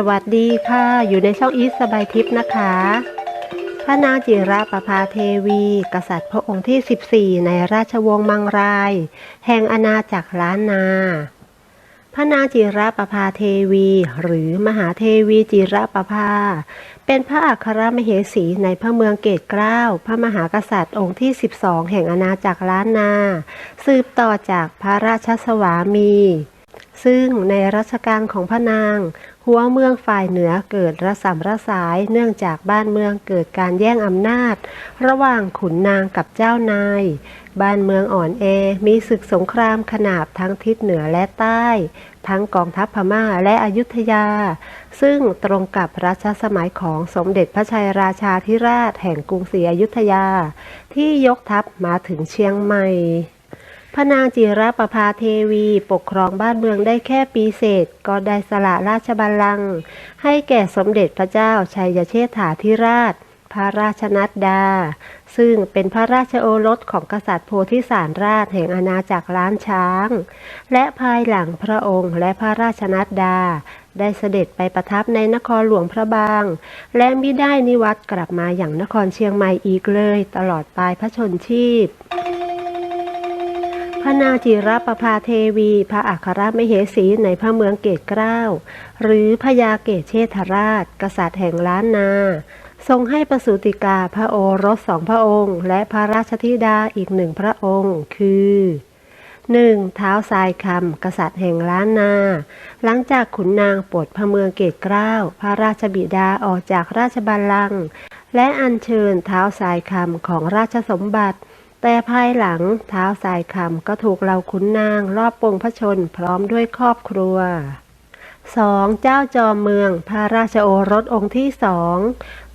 สวัสดีค่ะ อยู่ในช่องอีสสบายทิพย์นะคะ พระนางจิราประภาเทวี กษัตริย์พระองค์ที่ 14 ในราชวงศ์มังราย แห่งอาณาจักรล้านนา พระนางจิราประภาเทวี หรือมหาเทวีจิราประภา เป็นพระอัครมเหสีในพระเมืองเกตเกล้า พระมหากษัตริย์องค์ที่ 12 แห่งอาณาจักรล้านนา สืบต่อจากพระราชสวามี ซึ่งในรัชกาลของพระนาง หัวเมืองฝ่ายเหนือเกิดระสำระสายเนื่องจากบ้านเมืองเกิดการแย่งอำนาจ ระหว่างขุนนางกับเจ้านาย บ้านเมืองอ่อนแอมีศึกสงครามขนาบทั้งทิศเหนือและใต้ ทั้งกองทัพพม่าและอยุธยา ซึ่งตรงกับรัชสมัยของสมเด็จพระชัยราชาธิราชแห่งกรุงศรีอยุธยา ที่ยกทัพมาถึงเชียงใหม่ ระนางจิรประภาเทวีปกครองบ้านเมืองได้แค่ปีเศษ ก็ได้สละราชบัลลังก์ให้แก่สมเด็จพระเจ้าชัยเชษฐาธิราช พระราชนัดดา ซึ่งเป็นพระราชโอรสของกษัตริย์โพธิสารราชแห่งอาณาจักรล้านช้าง และภายหลังพระองค์และพระราชนัดดา ได้เสด็จไปประทับในนครหลวงพระบาง และมิได้นิวัตกลับมาอย่างนครเชียงใหม่อีกเลย ตลอดปลายพระชนชีพ พระนางจิรประภาเทวี พระอัครมเหสีในพระเมืองเกตเกล้า หรือพญาเกตเชษฐราช กษัตริย์แห่งล้านนา ทรงให้ประสูติกาพระโอรสสองพระองค์ และพระราชธิดาอีกหนึ่งพระองค์ คือ 1. เท้าทรายคำกษัตริย์แห่งล้านนา หลังจากขุนนางปลดพระเมืองเกตเกล้า พระราชบิดาออกจากราชบัลลังก์และอัญเชิญเท้าทรายคำของราชสมบัติ แต่ภายหลังเท้าสายคำก็ถูกเราขุนนางรอบปงพระชนพร้อมด้วยครอบครัว 2. เจ้าจอมเมืองพระราชโอรสองค์ที่สอง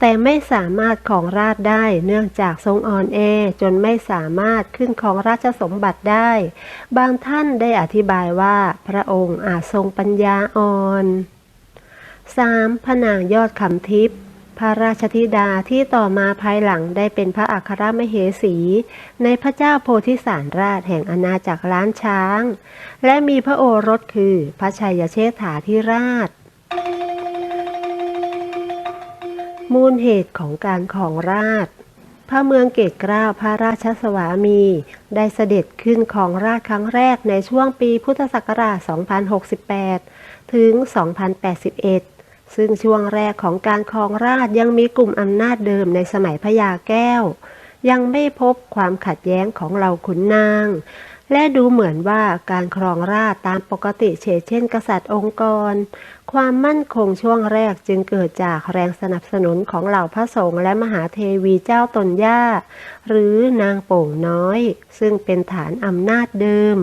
แต่ไม่สามารถของราชได้เนื่องจากทรงอ่อนแอจนไม่สามารถขึ้นของราชสมบัติได้ บางท่านได้อธิบายว่าพระองค์อาจทรงปัญญาอ่อน 3. พนางยอดคำทิพย์ ระราชธิดาที่ต่อมาภายหลังได้เป็นพระอัครมเหสี ในพระเจ้าโพธิสารราชแห่งอาณาจักรล้านช้าง และมีพระโอรสคือพระชัยเชษฐาธิราช มูลเหตุของการของราชพระเมืองเกตกล้าพระราชสวามี ได้เสด็จขึ้นของราชครั้งแรกในช่วงปีพุทธศักราช 2068 ถึง 2081 ซึ่งช่วงแรกของการครองราชยังมีกลุ่มอำนาจเดิมในสมัยพญาแก้ว ยังไม่พบความขัดแย้งของเหล่าขุนนาง และดูเหมือนว่าการครองราชตามปกติเฉเช่น กษัตริย์องค์กร ความมั่นคงช่วงแรกจึงเกิดจากแรงสนับสนุนของเหล่าพระสงฆ์และมหาเทวีเจ้าตนย่า หรือนางโป่งน้อย ซึ่งเป็นฐานอำนาจเดิม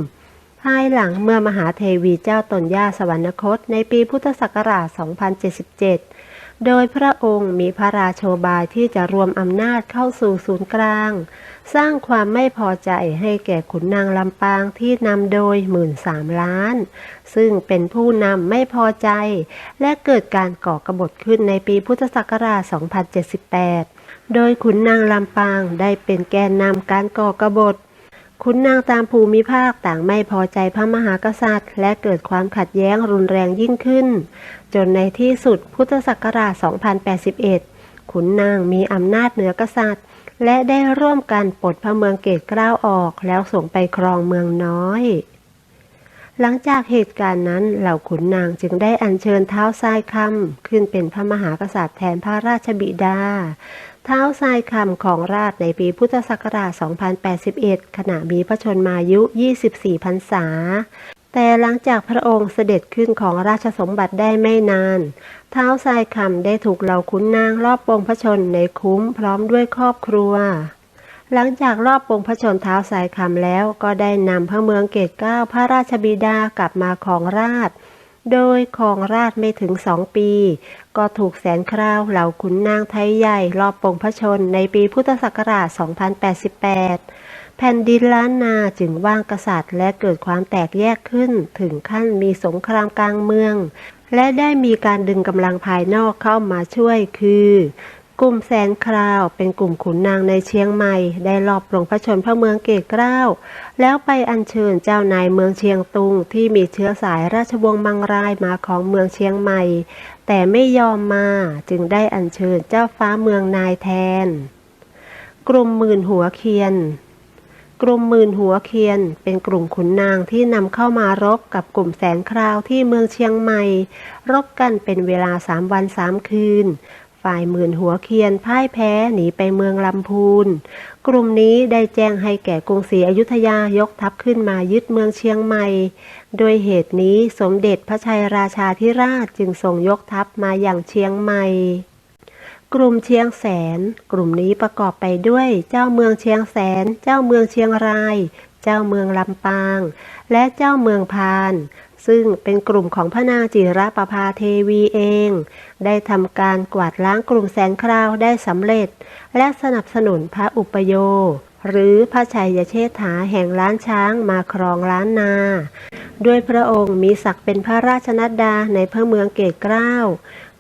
ภายหลังเมื่อมหาเทวีเจ้าตนย่าสวรรคตในปีพุทธศักราช 2077 โดยพระองค์มีพระราโชบายที่จะรวมอำนาจเข้าสู่ศูนย์กลาง สร้างความไม่พอใจให้แก่ขุนนางลำปางที่นำโดยหมื่นสามล้าน ซึ่งเป็นผู้นำไม่พอใจ และเกิดการก่อกบฏขึ้นในปีพุทธศักราช 2078 โดยขุนนางลำปางได้เป็นแกนนำการก่อกบฏ ขุนนางตามภูมิภาคต่างไม่พอใจพระมหากษัตริย์ และเกิดความขัดแย้งรุนแรงยิ่งขึ้น จนในที่สุดพุทธศักราช 2081 ขุนนางมีอำนาจเหนือกษัตริย์ และได้ร่วมกันปลดพระเมืองเกตเกล้าออกแล้วส่งไปครองเมืองน้อย หลังจากเหตุการณ์นั้นเหล่าขุนนางจึงได้อัญเชิญเท้าทรายคำขึ้นเป็นพระมหากษัตริย์แทนพระราชบิดา เท้าทรายคำของราชในปีพุทธศักราช 2081 ขณะมีพระชนมายุ 24 พรรษา แต่หลังจากพระองค์เสด็จขึ้นของราชสมบัติได้ไม่นาน เท้าทรายคำได้ถูกเหล่าขุนนางรอบปงพระชนในคุ้มพร้อมด้วยครอบครัว หลังจากรอบปงพระชนเท้าสายคำแล้วก็ได้นำพระเมืองเกตเก้าพระราชบิดากลับมาของราช โดยของราชไม่ถึงสองปี ก็ถูกแสนคราวเหล่าขุนนางไทยใหญ่รอบปงพระชนในปีพุทธศักราช 2088 แผ่นดินล้านนาจึงว่างกษัตริย์ และเกิดความแตกแยกขึ้นถึงขั้นมีสงครามกลางเมือง และได้มีการดึงกำลังภายนอกเข้ามาช่วยคือ กลุ่มแสนคราว เป็นกลุ่มขุนนางในเชียงใหม่ ได้ลอบปลงพระชนพระเมืองเกตเกล้า แล้วไปอัญเชิญเจ้านายเมืองเชียงตุง ที่มีเชื้อสายราชวงศ์มังรายมาของเมืองเชียงใหม่ แต่ไม่ยอมมาจึงได้อัญเชิญเจ้าฟ้าเมืองนายแทน กลุ่มหมื่นหัวเคียนกลุ่มหมื่นหัวเคียน เป็นกลุ่มขุนนางที่นำเข้ามารบกับกลุ่มแสนคราวที่เมืองเชียงใหม่ รบกันเป็นเวลาสามวันสามคืน ฝ่ายหมื่นหัวเคียนพ่ายแพ้หนีไปเมืองลำพูน กลุ่มนี้ได้แจ้งให้แก่กรุงศรีอยุธยายกทัพขึ้นมายึดเมืองเชียงใหม่ โดยเหตุนี้สมเด็จพระชัยราชาธิราชจึงส่งยกทัพมาอย่างเชียงใหม่กลุ่มเชียงแสน กลุ่มนี้ประกอบไปด้วย เจ้าเมืองเชียงแสน เจ้าเมืองเชียงราย เจ้าเมืองลำปาง และเจ้าเมืองพาน ซึ่งเป็นกลุ่มของพระนางจิรประภาเทวีเอง ได้ทำการกวาดล้างกลุ่มแสนคราวได้สำเร็จ และสนับสนุนพระอุปโย หรือพระชัยเชษฐาแห่งล้านช้างมาครองล้านนา ด้วยพระองค์มีศักดิ์เป็นพระราชนัดดาในพระเมืองเกตเกล้า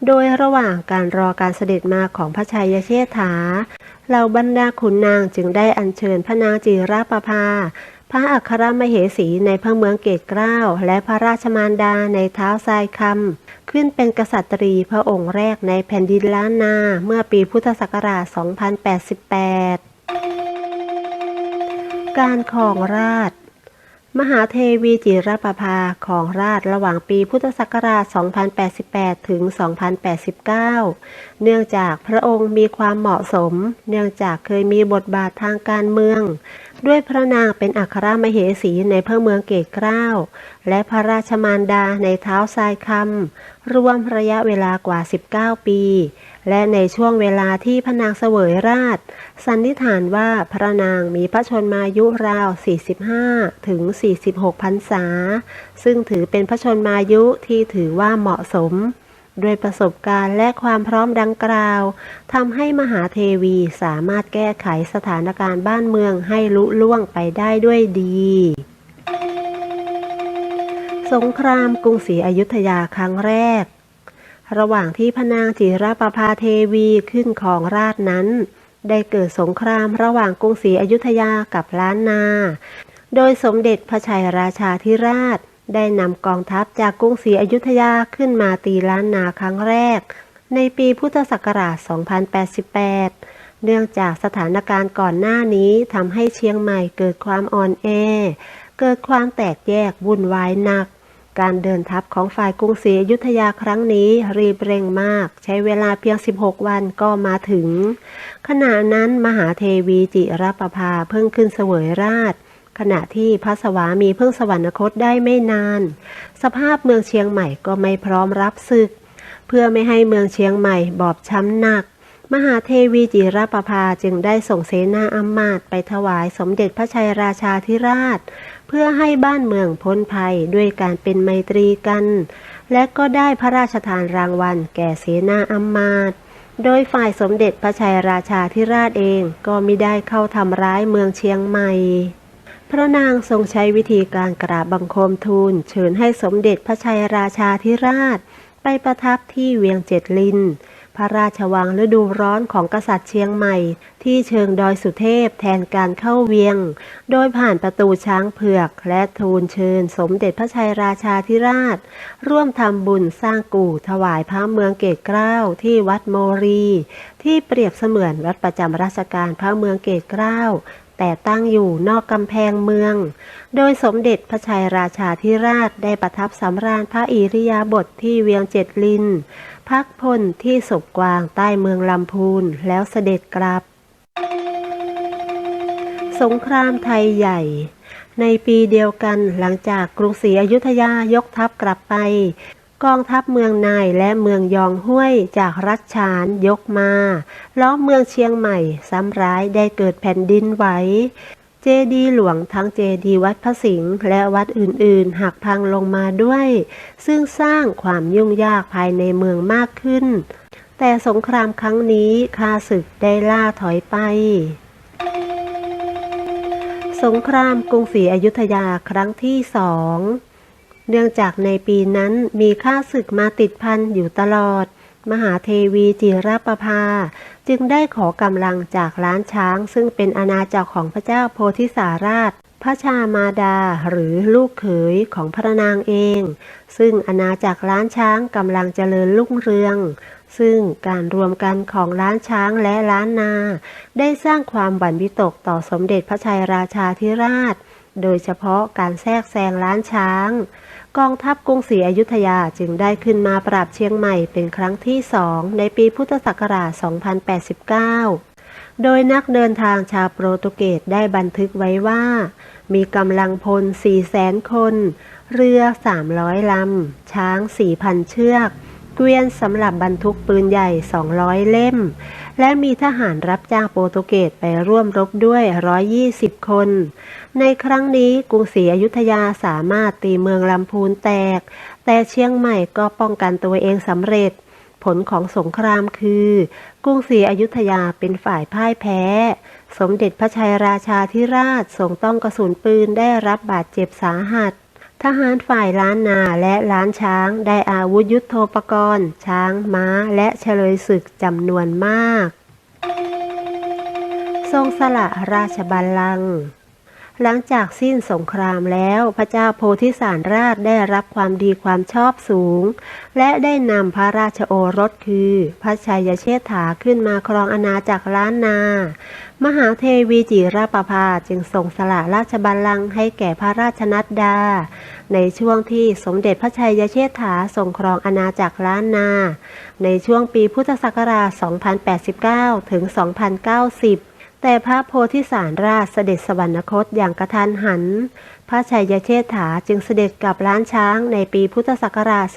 โดยระหว่างการรอการเสด็จมาของพระชัยเชษฐาเหล่าบรรดาขุนนางจึงได้อัญเชิญพระนางจิรประภา พระอัครมเหสีในพระเมืองเกตเกล้าและพระราชมารดาในเท้าทรายคำขึ้นเป็นกษัตรีพระองค์แรกในแผ่นดินล้านนาเมื่อปีพุทธศักราช 2088 การครองราชมหาเทวีจิรประภาของราชระหว่างปีพุทธศักราช 2088 ถึง 2089 เนื่องจากพระองค์มีความเหมาะสม เนื่องจากเคยมีบทบาททางการเมือง ด้วยพระนางเป็นอัครมเหสีในพระเมืองเกตเกล้า และพระราชมารดาในเท้าทรายคำรวมระยะเวลากว่า 19 ปี และในช่วงเวลาที่พระนางเสวยราช สันนิษฐานว่าพระนางมีพระชนมายุราว 45 ถึง 46 พรรษา ซึ่งถือเป็นพระชนมายุที่ถือว่าเหมาะสม ด้วยประสบการณ์และความพร้อมดังกล่าวทำให้มหาเทวีสามารถแก้ไขสถานการณ์บ้านเมืองให้ลุล่วงไปได้ด้วยดี สงครามกรุงศรีอยุธยาครั้งแรก ระหว่างที่พนางจิรประภาเทวีขึ้นของราชนั้น ได้เกิดสงครามระหว่างกรุงศรีอยุธยากับล้านนา โดยสมเด็จพระชัยราชาธิราช ได้นำกองทัพจากกรุงศรีอยุธยาขึ้นมาตีล้านนาครั้งแรก ในปีพุทธศักราช 2088 เนื่องจากสถานการณ์ก่อนหน้านี้ทำให้เชียงใหม่เกิดความอ่อนแอ เกิดความแตกแยกวุ่นวายหนัก การเดินทัพของฝ่ายกรุงศรีอยุธยาครั้งนี้รีบเร่งมาก ใช้เวลาเพียง 16 วันก็มาถึง ขณะนั้นมหาเทวีจิรประภาเพิ่งขึ้นเสวยราช ขณะที่พระสวามีเพิ่งสวรรคตได้ไม่นาน สภาพเมืองเชียงใหม่ก็ไม่พร้อมรับศึก เพื่อไม่ให้เมืองเชียงใหม่บอบช้ำหนัก มหาเทวีจิรประภาจึงได้ส่งเสนาอำมาตย์ไปถวายสมเด็จพระชัยราชาธิราช เพื่อให้บ้านเมืองพ้นภัยด้วยการเป็นไมตรีกัน และก็ได้พระราชทานรางวัลแก่เสนาอำมาตย์โดยฝ่ายสมเด็จพระชัยราชาธิราชเองก็ไมิได้เข้าทำร้ายเมืองเชียงใหม่ พระนางทรงใช้วิธีการกราบบังคมทูลเชิญให้สมเด็จพระชัยราชาธิราช ไปประทับที่เวียงเจ็ดลิน พระราชวังฤดูร้อนของกษัตริย์เชียงใหม่ ที่เชิงดอยสุเทพแทนการเข้าเวียง โดยผ่านประตูช้างเผือก และทูลเชิญสมเด็จพระชัยราชาธิราช ร่วมทำบุญสร้างกู่ถวายพระเมืองเกตเกล้าที่วัดโมรี ที่เปรียบเสมือนวัดประจำราชการพระเมืองเกตเกล้า แต่ตั้งอยู่นอกกำแพงเมือง โดยสมเด็จพระชัยราชาธิราชได้ประทับสำราญพระอิริยาบถทที่เวียงเจ็ดลิน พักพลที่ศพกวางใต้เมืองลำพูนแล้วเสด็จกลับ สงครามไทยใหญ่ในปีเดียวกันหลังจากกรุงศรีอยุธยายกทัพกลับไป กองทัพเมืองนายและเมืองยองห้วยจากรัชฉานยกมาล้อมเมืองเชียงใหม่ซ้ำร้ายได้เกิดแผ่นดินไหวเจดีหลวงทั้งเจดีวัดพระสิงห์และวัดอื่นๆ หักพังลงมาด้วย ซึ่งสร้างความยุ่งยากภายในเมืองมากขึ้น แต่สงครามครั้งนี้ข้าศึกได้ล่าถอยไป สงครามกรุงศรีอยุธยาครั้งที่สอง เนื่องจากในปีนั้นมีข้าศึกมาติดพันอยู่ตลอด มหาเทวีจิรประภา จึงได้ขอกำลังจากล้านช้าง ซึ่งเป็นอาณาจักรของพระเจ้าโพธิสาราช พระชามาดาหรือลูกเขยของพระนางเอง ซึ่งอาณาจักรล้านช้างกำลังเจริญรุ่งเรืองซึ่งการรวมกันของล้านช้างและล้านนา ได้สร้างความหวั่นวิตกต่อสมเด็จพระชัยราชาธิราช โดยเฉพาะการแทรกแซงล้านช้าง กองทัพกรุงศรีอยุธยาจึงได้ขึ้นมาปราบเชียงใหม่เป็นครั้งที่สองในปีพุทธศักราช 2089 โดยนักเดินทางชาวโปรตุเกสได้บันทึกไว้ว่า มีกำลังพล 400,000 คน เรือ 300 ลำ ช้าง 4,000 เชือก เกวียนสำหรับบรรทุกปืนใหญ่ 200 เล่ม และมีทหารรับจ้างโปรตุเกสไปร่วมรบด้วย 120 คน ในครั้งนี้กรุงศรีอยุธยาสามารถตีเมืองลำพูนแตก แต่เชียงใหม่ก็ป้องกันตัวเองสำเร็จ ผลของสงครามคือ กรุงศรีอยุธยาเป็นฝ่ายพ่ายแพ้ สมเด็จพระชัยราชาธิราชทรงต้องกระสุนปืนได้รับบาดเจ็บสาหัส ทหารฝ่ายล้านนาและล้านช้างได้อาวุธยุโทโธปกรณ์ ช้างม้าและเฉลยศึกจำนวนมาก ทรงสละราชบัลลังก์ หลังจากสิ้นสงครามแล้วพระเจ้าโพธิสารราชได้รับความดีความชอบสูง และได้นำพระราชโอรสคือ พระชัยเชษฐาขึ้นมาครองอาณาจักรล้านนา มหาเทวีจิรประภาจึงทรงสละราชบัลลังก์ให้แก่พระราชนัดดา ในช่วงที่สมเด็จพระชัยเชษฐาทรงครองอาณาจักรล้านนา ในช่วงปีพุทธศักราช 2089 ถึง 2090 แต่พระโพธิสารราชเสด็จสวรรคตอย่างกระทันหัน พระชัยเชษฐาจึงเสด็จกลับล้านช้างในปีพุทธศักราช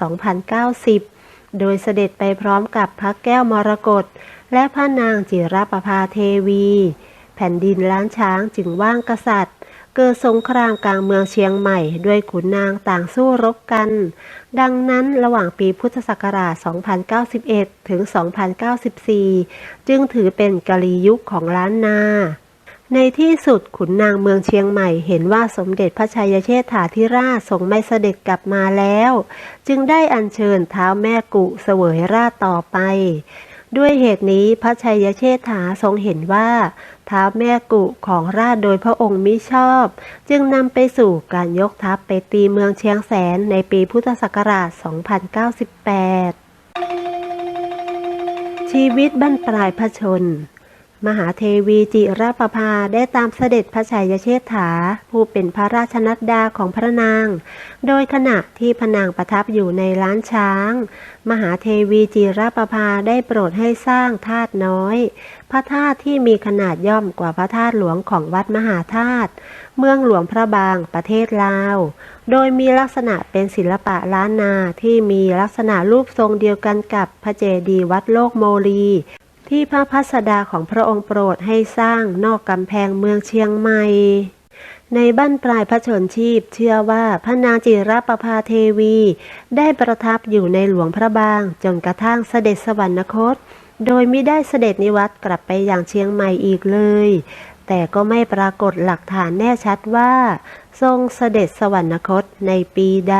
2090 โดยเสด็จไปพร้อมกับพระแก้วมรกตและพระนางจิรประภาเทวี แผ่นดินล้านช้างจึงว่างกษัตริย์ เกิดสงครามกลางเมืองเชียงใหม่ ด้วยขุนนางต่างสู้รบกัน ดังนั้นระหว่างปีพุทธศักราช 2091 ถึง 2094 จึงถือเป็นกาลียุคของล้านนาในที่สุดขุนนางเมืองเชียงใหม่เห็นว่าสมเด็จพระชัยเชษฐาธิราชทรงไม่เสด็จกลับมาแล้ว จึงได้อัญเชิญเท้าแม่กุเสวยราชต่อไป ด้วยเหตุนี้พระชัยเชษฐาทรงเห็นว่าท้าวแม่กุของราชโดยพระองค์มิชอบ จึงนำไปสู่การยกทัพไปตีเมืองเชียงแสนในปีพุทธศักราช 2098 ชีวิตบั้นปลายพระชน มหาเทวีจิรประภาได้ตามเสด็จพระชัยเชษฐา ผู้เป็นพระราชนัดดาของพระนาง โดยขณะที่พระนางประทับอยู่ในล้านช้าง มหาเทวีจิรประภาได้โปรดให้สร้างธาตุน้อย พระธาตุที่มีขนาดย่อมกว่าพระธาตุหลวงของวัดมหาธาตุเมืองหลวงพระบางประเทศลาว โดยมีลักษณะเป็นศิลปะล้านนาที่มีลักษณะรูปทรงเดียวกันกับพระเจดีย์วัดโลกโมลี ที่พระพัสดาของพระองค์โปรดให้สร้างนอกกำแพงเมืองเชียงใหม่ ในบั้นปลายพระชนชีพเชื่อว่าพระนางจิรประภาเทวี ได้ประทับอยู่ในหลวงพระบาง จนกระทั่งเสด็จสวรรคต โดยไม่ได้เสด็จนิวัตกลับไปอย่างเชียงใหม่อีกเลย แต่ก็ไม่ปรากฏหลักฐานแน่ชัดว่า ทรงเสด็จสวรรคตในปีใด